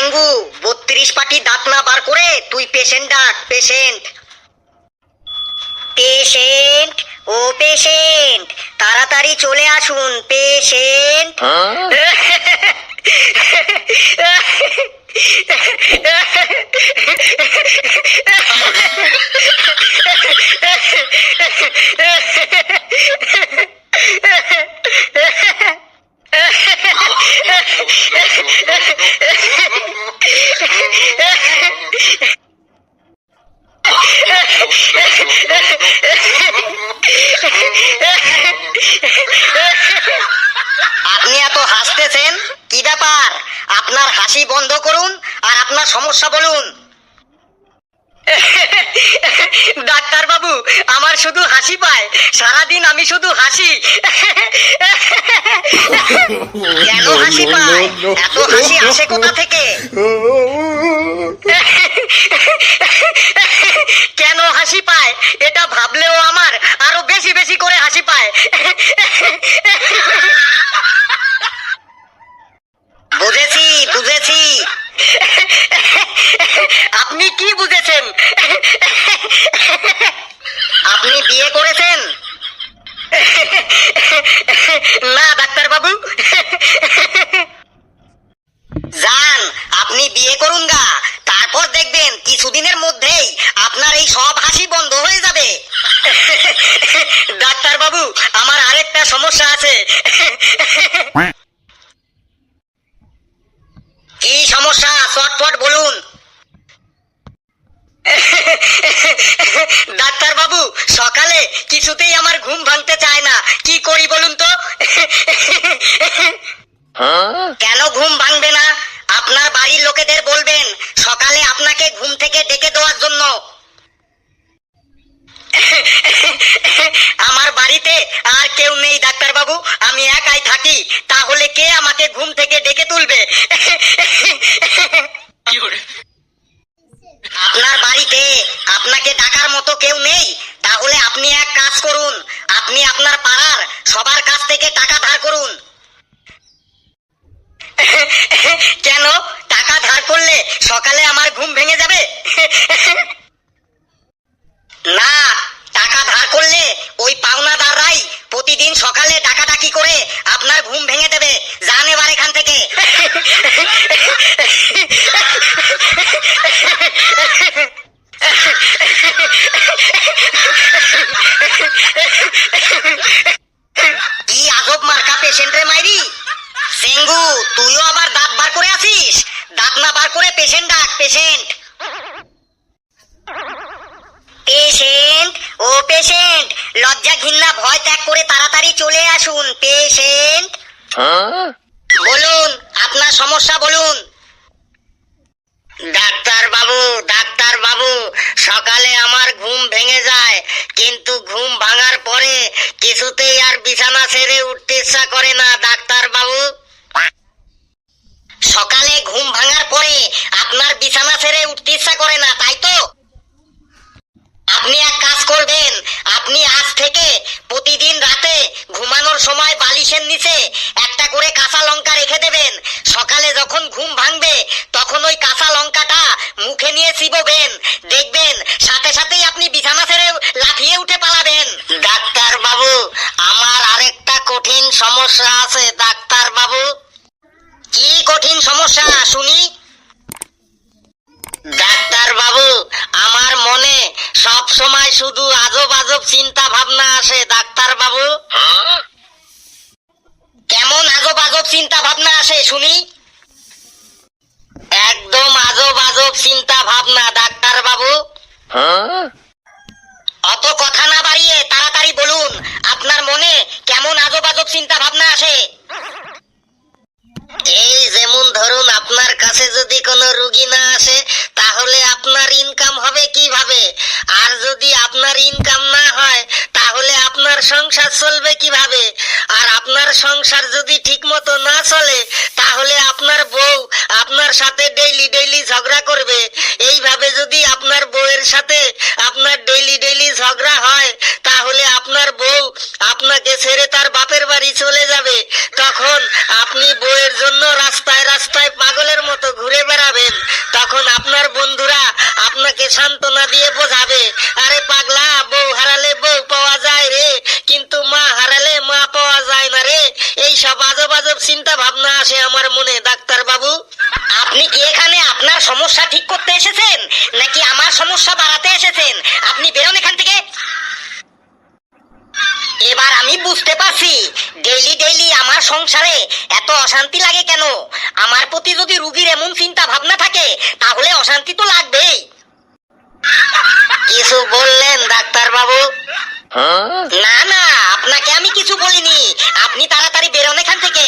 সেঙ্গু বত্রিশ পাটি দাঁত না বার করে তুই পেশেন্ট ডাক পেশেন্ট পেশেন্ট ও পেশেন্ট তাড়াতাড়ি চলে আসুন পেশেন্ট আপনি এত হাসতেছেন কি ব্যাপার আপনার হাসি বন্ধ করুন আর আপনার সমস্যা বলুন। ডাক্তার বাবু আমার শুধু হাসি পায়। সারাদিন আমি শুধু হাসি। কেন হাসি পায়? এত হাসি আসে কোথা থেকে? কেন হাসি পায়? এটা ভাবলেও আমার আরও বেশি বেশি করে হাসি পায় বুঝেছি বুঝেছি আপনি কি বুঝেছেন আপনি বিয়ে করেছেন? না ডাক্তার বাবু যান আপনি বিয়ে করুন গা তারপর দেখবেন কিছুদিনের মধ্যেই আপনার এই সব হাসি বন্ধ হয়ে যাবে ডাক্তার বাবু আমার আরেকটা সমস্যা আছে কি সমস্যা চটপট বলুন ডাক্তার বাবু সকালে কিছুতেই আমার ঘুম ভাঙতে চায় না। কি করি বলুন তো? কেন ঘুম ভাঙবে না? আপনার বাড়ির লোকেদের বলবেন সকালে আপনাকে ঘুম থেকে ডেকে দেওয়ার জন্য। আমার বাড়িতে আর কেউ নেই ডাক্তার বাবু আমি একাই থাকি। তাহলে কে আমাকে ঘুম থেকে ডেকে তুলবে? আপনার বাড়িতে আপনাকে ডাকার মতো কেউ নেই? তাহলে আপনি এক কাজ করুন। আপনি আপনার পাড়ার সবার কাছ থেকে টাকা ধার করুন। কেন? টাকা ধার করলে সকালে আমার ঘুম ভেঙে যাবে? না, টাকা ধার করলে ওই পাওনাদাররাই প্রতিদিন সকালে ডাকাডাকি করে আপনার ঘুম ভেঙে দেবে। যান এবার এখান থেকে কি আজব মার্কা পেশেন্ট রে মাইরি সেঙ্গু তুইও আবার দাঁত বার করে আছিস দাঁত না বার করে পেশেন্ট ডাক পেশেন্ট পেশেন্ট ও পেশেন্ট লজ্জা ঘৃণা ভয় ত্যাগ করে তাড়াতাড়ি চলে আসুন পেশেন্ট বলুন, আপনার সমস্যা বলুন। ডাক্তার বাবু ডাক্তার বাবু সকালে আমার ঘুম ভেঙে যায়, কিন্তু ঘুম ভাঙার পরে কিছুতেই আর বিছানা ছেড়ে উঠতে ইচ্ছা করে না ডাক্তার বাবু সকালে ঘুম ভাঙার পরে আপনার বিছানা ছেড়ে উঠতে ইচ্ছা করে না তাই তো আপনি এক কাজ করবেন আপনি আজ থেকে প্রতিদিন রাতে ঘুমানোর সময় বালিশের নিচে একটা করে কাঁচা লঙ্কা রেখে দেবেন। সকালে যখন ঘুম ভাঙবে, তখন ওই কাঁচা লঙ্কাটা মুখে নিয়ে চিবোবেন। দেখবেন, সাথে সাথেই আপনি বিছানা ছেড়ে লাফিয়ে উঠে পালাবেন। ডাক্তার বাবু, আমার আরেকটা কঠিন সমস্যা আছে, ডাক্তার বাবু। কি কঠিন সমস্যা, শুনি? ডাক্তার বাবু, আমার মনে সব সময় শুধু আজব আজব চিন্তা ভাবনা আসে, ডাক্তার বাবু। কেমন আজব আজব চিন্তা ভাবনা আসে, শুনি? একদম আজব আজব চিন্তা ভাবনা ডাক্তার বাবু অত কথা না বাড়িয়ে তাড়াতাড়ি বলুন, আপনার মনে কেমন আজব আজব চিন্তা ভাবনা আসে? আপনার কাছে যদি কোনো রুগী না আসে, তাহলে আপনার ইনকাম হবে কীভাবে? আর যদি আপনার ইনকাম না হয়, তাহলে আপনার সংসার চলবে কীভাবে? আর আপনার সংসার যদি ঠিক মতো না চলে, তাহলে আপনার বউ আপনার সাথে ডেইলি ডেইলি ঝগড়া করবে। এইভাবে যদি আপনার বউয়ের সাথে আপনার ডেইলি ডেইলি ঝগড়া হয়, তাহলে আপনার বউ আপনাকে ছেড়ে তার বাপের বাড়ি চলে যাবে। তখন আপনি বউয়ের জন্য রাস্তায় রাস্তায় পাগলের মতো ঘুরে বেড়াবেন এসেছেন নাকি আমার সমস্যা বাড়াতে এসেছেন আপনি বেরোন এখান থেকে এবার আমি বুঝতে পারছি ডেইলি ডেইলি আমার সংসারে এত অশান্তি লাগে কেন? আমার প্রতি যদি রুগীর এমন চিন্তা ভাবনা থাকে, তাহলে অশান্তি তো লাগবেই। কিছু বললেন, ডাক্তার বাবু? না না, আপনাকে আমি কিছু বলিনি। আপনি তাড়াতাড়ি বেরোন এখান থেকে।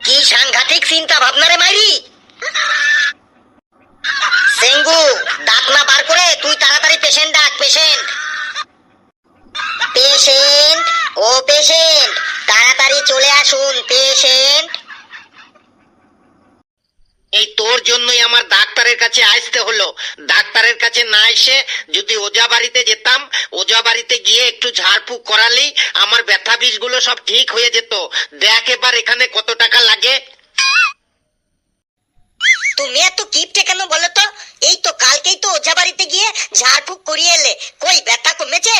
কি সাংঘাতিক চিন্তা ভাবনা রে মাইরি? সেঙ্গু, দাঁত না বার করে তুই তাড়াতাড়ি পেশেন্ট ডাক পেশেন্ট পেশেন্ট ও পেশেন্ট তাড়াতাড়ি চলে আসুন পেশেন্ট এই তোর জন্যই আমার ডাক্তারের কাছে আসতে হলো। ডাক্তারের কাছে না এসে যদি ওজা বাড়িতে যেতাম ওজা বাড়িতে গিয়ে একটু ঝাড়ফুঁক করালেই আমার ব্যথা বিষগুলো সব ঠিক হয়ে যেত। দেখ এবার এখানে কত টাকা লাগে। তুমি এত কিপটে কেন বলো তো? এই তো কালকেই তো ওঝা বাড়িতে গিয়ে ঝাড়ফুঁক করিয়ে এলে। কই ব্যথা কমেছে?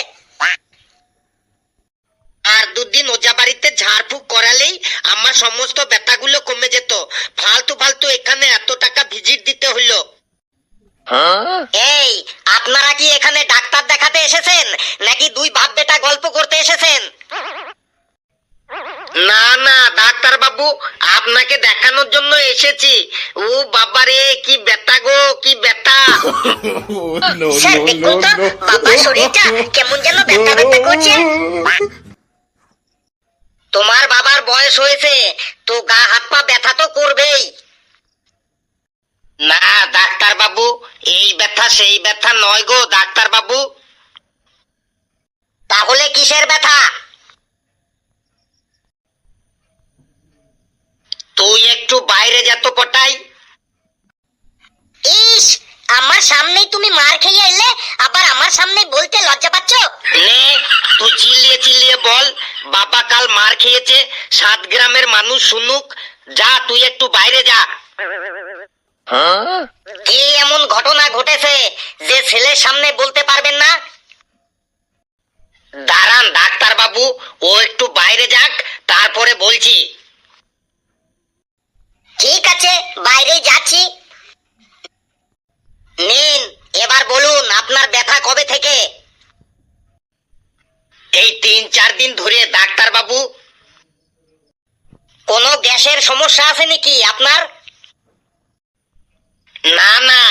আর দুদিন ওজা বাড়িতে ঝাড়ফুঁক করালেই আমার সমস্ত ব্যথাগুলো কমে যেত। ফালতু ফালতু এখানে এত টাকা ভিজিট দিতে হলো এই আপনারা কি এখানে ডাক্তার দেখাতে এসেছেন? নাকি দুই বাপ বেটা গল্প করতে এসেছেন? না না ডাক্তার বাবু আপনাকে দেখানোর জন্য এসেছি। ও বাবারে কি ব্যথা গো কি ব্যথা। no, স্যার দেখুন তো বাবার শরীরটা কেমন যেন ব্যথা ব্যথা করছে। তোমার বাবার বয়স হয়েছে তো গা হাত পা ব্যথা তো করবেই। না ডাক্তার বাবু এই ব্যথা সেই ব্যথা নয় গো ডাক্তার বাবু। তাহলে কিসের ব্যথা? তুই একটু বাইরে যেত পটাই ইস আমার সামনেই তুমি মার খেয়ে এলে আবার আমার সামনে বলতে লজ্জা পাচ্ছ? নে তুই চিল্লিয়ে চিল্লিয়ে বল। বাবা কাল মার খেয়েছে সাত গ্রামের মানুষ শুনুক যা তুই একটু বাইরে যা। কি এমন ঘটনা ঘটেছে যে ছেলের সামনে বলতে পারবেন না। দাঁড়ান ডাক্তার বাবু ও একটু বাইরে যাক তারপরে বলছি। ঠিক আছে বাইরে যাচ্ছি। নিন এবার বলুন আপনার ব্যথা কবে থেকে? এই তিন, চার দিন ধরে ডাক্তার বাবু কোনো গ্যাসের সমস্যা আছে নাকি আপনার? না না,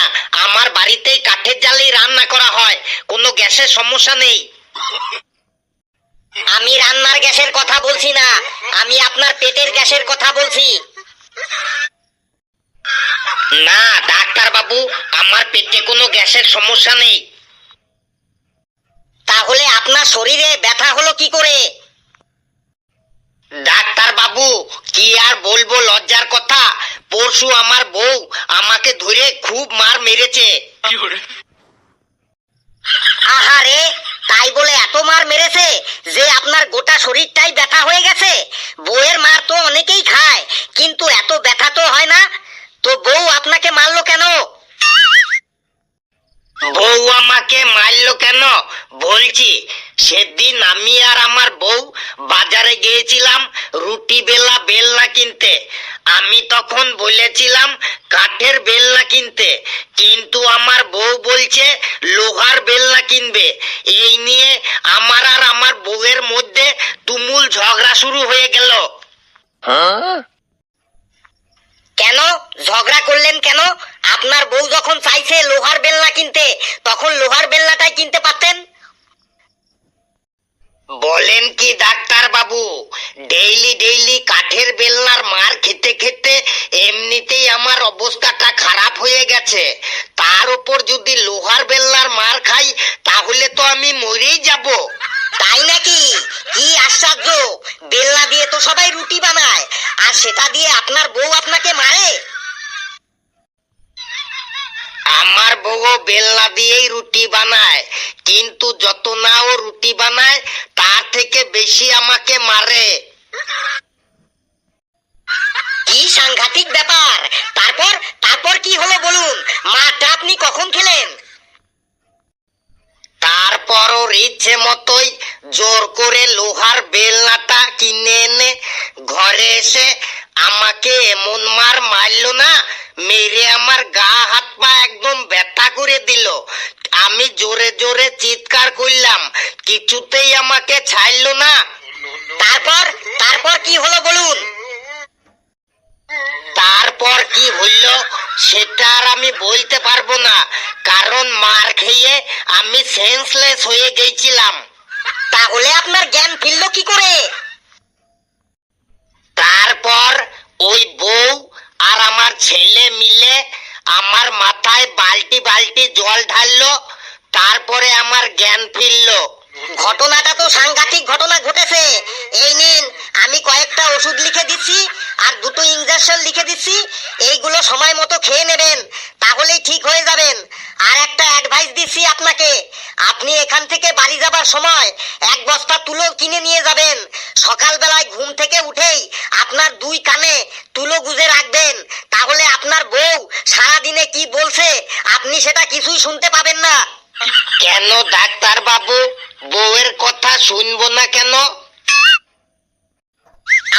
আমার বাড়িতেই কাঠের জালেই রান্না করা হয়, কোনো গ্যাসের সমস্যা নেই। আমি রান্নার গ্যাসের কথা বলছি না, আমি আপনার পেটের গ্যাসের কথা বলছি। না ডাক্তার বাবু আমার পেটে কোনো গ্যাসের সমস্যা নেই। তাহলে আপনার শরীরে ব্যথা হলো কি করে? ডাক্তার বাবু কি আর বলব লজ্জার কথা। পরশু আমার বউ আমাকে ধরে খুব মার মেরেছে। আহারে, তাই বলে এত মার মেরেছে যে আপনার গোটা শরীরটাই ব্যথা হয়ে গেছে। বউয়ের মার তো অনেকেই খায়, কিন্তু এত ব্যথা তো হয় না। তো বউ আপনাকে মারলো কেন? বউ আমাকে মারলো কেন? বলছি সেদিন আমি আর আমার বউ বাজারে গিয়েছিলাম রুটি বেলা বেলনা কিনতে। আমি তখন বলেছিলাম কাঠের বেলনা কিনতে কিন্তু আমার বউ বলছে লোহার বেলনা কিনবে। এই নিয়ে আমার আর আমার বউয়ের মধ্যে তুমুল ঝগড়া শুরু হয়ে গেল। কেন? ঝগড়া করলেন কেন? আপনার বউ যখন চাইছে লোহার বেলনা কিনতে তখন লোহার বেলনাটাই কিনতে পারতেন? বলেন কি ডাক্তার বাবু? ডেইলি ডেইলি কাঠের বেলনার মার খেতে খেতে এমনিতেই আমার অবস্থাটা খারাপ হয়ে গেছে। তার উপর যদি লোহার বেলনার মার খাই তাহলে তো আমি মরেই যাব। তাই নাকি? কি আশ্চর্য! বেলনা দিয়ে তো সবাই রুটি বানায় আর সেটা দিয়ে আপনার বউ আপনাকে মারে? বেলনা দিয়েই রুটি বানায়। কিন্তু যত না ও রুটি বানায় তার থেকে বেশি আমাকে মারে। কি সাংঘাতিক ব্যাপার। তারপর তারপর কি হলো বলুন? মাটা আপনি কখন খেলেন? তারপর ওর ইচ্ছে মতোই জোর করে লোহার বেলনাটা কিনে এনে ঘরে এসে আমাকে এমন মার মারলো না মেরে আমার গা, হাত, পা একদম ব্যথা করে দিল। আমি জোরে জোরে চিৎকার করলাম, কিছুতেই আমাকে ছাড়লো না। তারপর তারপর কি হলো বলুন? তারপর কি হইল সেটা আর আমি বলতে পারব না, কারণ মার খেয়ে আমি সেন্সলেস হয়ে গেছিলাম। তাহলে আপনার জ্ঞান ফিরলো কি করে? তারপর ওই বউ আর আমার ছেলে মিলে আমার মাথায় বালতি বালতি জল ঢাললো, তারপরে আমার জ্ঞান ফিরলো। ঘটনাটা তো সাংঘাতিক ঘটনা ঘটেছে। এই নিন, আমি কয়েকটা ওষুধ লিখে দিচ্ছি আর দুটো ইঞ্জেকশন লিখে দিচ্ছি। এইগুলো সময় মতো খেয়ে নেবেন, তাহলেই ঠিক হয়ে যাবেন। আর একটা অ্যাডভাইস দিচ্ছি আপনাকে। আপনি এখান থেকে বাড়ি যাবার সময় এক বস্তা তুলো কিনে নিয়ে যাবেন। সকালবেলায় ঘুম থেকে উঠেই আপনার দুই কানে তুলো গুজে রাখবেন। তাহলে আপনার বউ সারাদিনে কি বলছে আপনি সেটা কিছুই শুনতে পাবেন না। কেন ডাক্তার বাবু? বউয়ের কথা শুনব না কেন?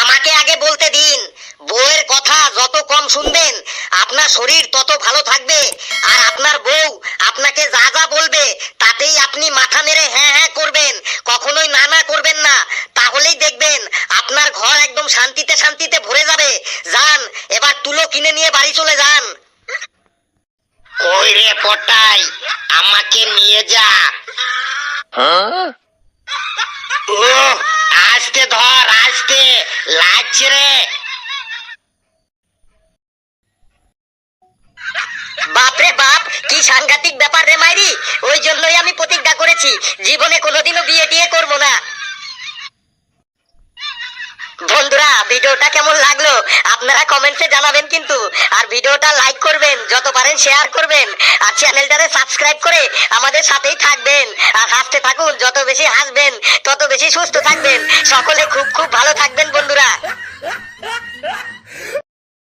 আমাকে আগে বলতে দিন বউয়ের কথা যত কম শুনবেন আপনার শরীর তত ভালো থাকবে। আর আপনার বউ আপনাকে যা যা বলবে তাতেই আপনি মাথা মেরে হ্যাঁ হ্যাঁ করবেন। কখনোই না না করবেন না। তাহলেই দেখবেন আপনার ঘর একদম শান্তিতে শান্তিতে ভরে যাবে। যান এবার তুলো কিনে নিয়ে বাড়ি চলে যান। কই রে পটাই আমাকে নিয়ে যা? ও আস্তে ধর আস্তে লাগছে রে। বাপরে বাপ, কি সাংঘাতিক ব্যাপার রে মাইরি। ওই জন্যই আমি প্রতিজ্ঞা করেছি, জীবনে কোনোদিনও বিয়ে টিয়ে করব না। বন্ধুরা, ভিডিওটা কেমন লাগল? আপনারা কমেন্টসে জানাবেন কিন্তু। আর ভিডিওটা লাইক করবেন, যত পারেন শেয়ার করবেন। আর চ্যানেলটারে সাবস্ক্রাইব করে আমাদের সাথেই থাকবেন। আর হাসতে থাকুন, যত বেশি হাসবেন, তত বেশি সুস্থ থাকবেন। সকলে খুব খুব ভালো থাকবেন, বন্ধুরা।